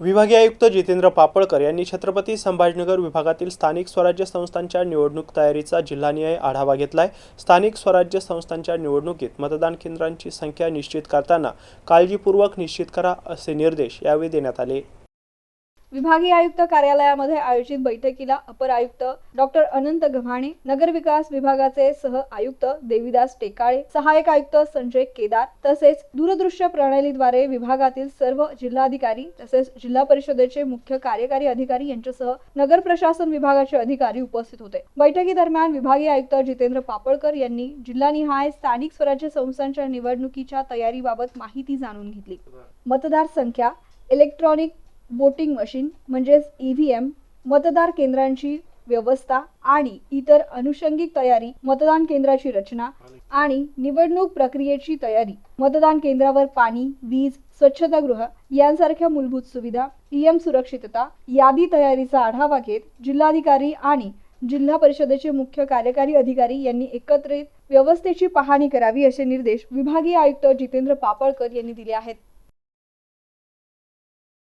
विभागीय आयुक्त जितेंद्र पापळकर यांनी छत्रपती संभाजीनगर विभागातील स्थानिक स्वराज्य संस्थांच्या निवडणूक तयारीचा जिल्हानिहाय आढावा घेतलाय. स्थानिक स्वराज्य संस्थांच्या निवडणुकीत मतदान केंद्रांची संख्या निश्चित करताना काळजीपूर्वक निश्चित करा असे निर्देश यावेळी देण्यात आले. विभागीय आयुक्त कार्यालयामध्ये आयोजित बैठकीला अपर आयुक्त डॉक्टर अनंत गव्हाणे नगर विकास विभागाचे सह आयुक्त देविदास टेकाळे सहाय्यक आयुक्त संजय केदार तसेच दूरदृश्य प्रणालीद्वारे विभागातील सर्व जिल्हाधिकारी तसेच जिल्हा परिषदेचे मुख्य कार्यकारी अधिकारी यांच्यासह नगर प्रशासन विभागाचे अधिकारी उपस्थित होते. बैठकीदरम्यान विभागीय आयुक्त जितेंद्र पापळकर यांनी जिल्हानिहाय स्थानिक स्वराज्य संस्थांच्या निवडणुकीच्या तयारीबाबत माहिती जाणून घेतली. मतदार संख्या इलेक्ट्रॉनिक वोटिंग मशीन म्हणजेच ई व्ही एम मतदार केंद्रांची व्यवस्था आणि इतर अनुषंगिक तयारी मतदान केंद्राची रचना आणि निवडणूक प्रक्रियेची तयारी मतदान केंद्रावर पाणी वीज स्वच्छतागृह यांसारख्या मूलभूत सुविधा ईएम सुरक्षितता यादी तयारीचा आढावा घेत जिल्हाधिकारी आणि जिल्हा परिषदेचे मुख्य कार्यकारी अधिकारी यांनी एकत्रित व्यवस्थेची पाहणी करावी असे निर्देश विभागीय आयुक्त जितेंद्र पापळकर यांनी दिले आहेत.